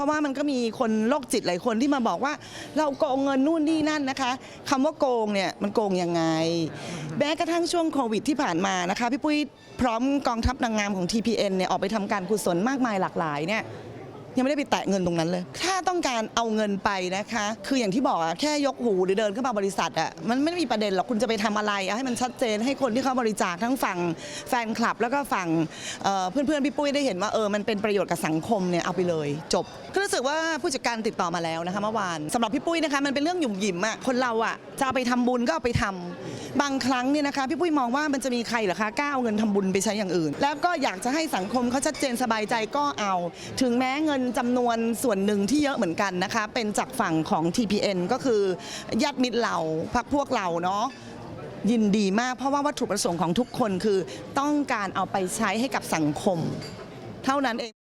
ราะว่ามันก็มีคนโรคจิตหลายคนที่มาบอกว่า เราโกงเงินนู่นนี่นั่นนะคะคำว่าโกงเนี่ยมันโกงยังไงแม้กระทั่งช่วงโควิดที่ผ่านมานะคะพี่ปุ้ยพร้อมกองทัพนางงามของ TPN เนี่ยออกไปทำการกุศลมากมายหลากหลายเนี่ยยังไม่ได้ไปแตะเงินตรงนั้นเลย ถ้า การเอาเงินไปนะคะ คืออย่างที่บอกอะแค่ยกหูหรือเดินเข้ามาบริษัทอะมันไม่มีประเด็นหรอกคุณจะไปทำอะไรเอาให้มันชัดเจนให้คนที่เขาบริจาคทั้งฝั่งแฟนคลับ แล้วก็ฝั่งเอ่อเพื่อนๆพี่ปุ้ยได้เห็นว่าเออมันเป็นประโยชน์กับสังคมเนี่ยเอาไปเลยจบก็รู้สึกว่าผู้จัดการติดต่อมาแล้วนะคะเมื่อวานสำหรับพี่ปุ้ยนะคะมันเป็นเรื่องหยุ่มหยิมอะคนเราอะจะเอาไปทำบุญก็เอาไปทำบางครั้งเนี่ยนะคะพี่ปุ้ยมองว่ามันจะมีใครหรอคะกล้าเอาเงินทำบุญไปใช้อย่างอื่น แล้วก็อยากจะให้สังคมเขาชัดเจนสบายใจก็เอา ถึงแม้เงินจำนวนส่วนหนึ่งที่เยอะเหมือนกันนะคะ เป็นจากฝั่งของ TPN ก็คือญาติมิตรเราพักพวกเราเนาะยินดีมากเพราะว่าวัตถุประสงค์ของทุกคนคือต้องการเอาไปใช้ให้กับสังคม เท่านั้นเอง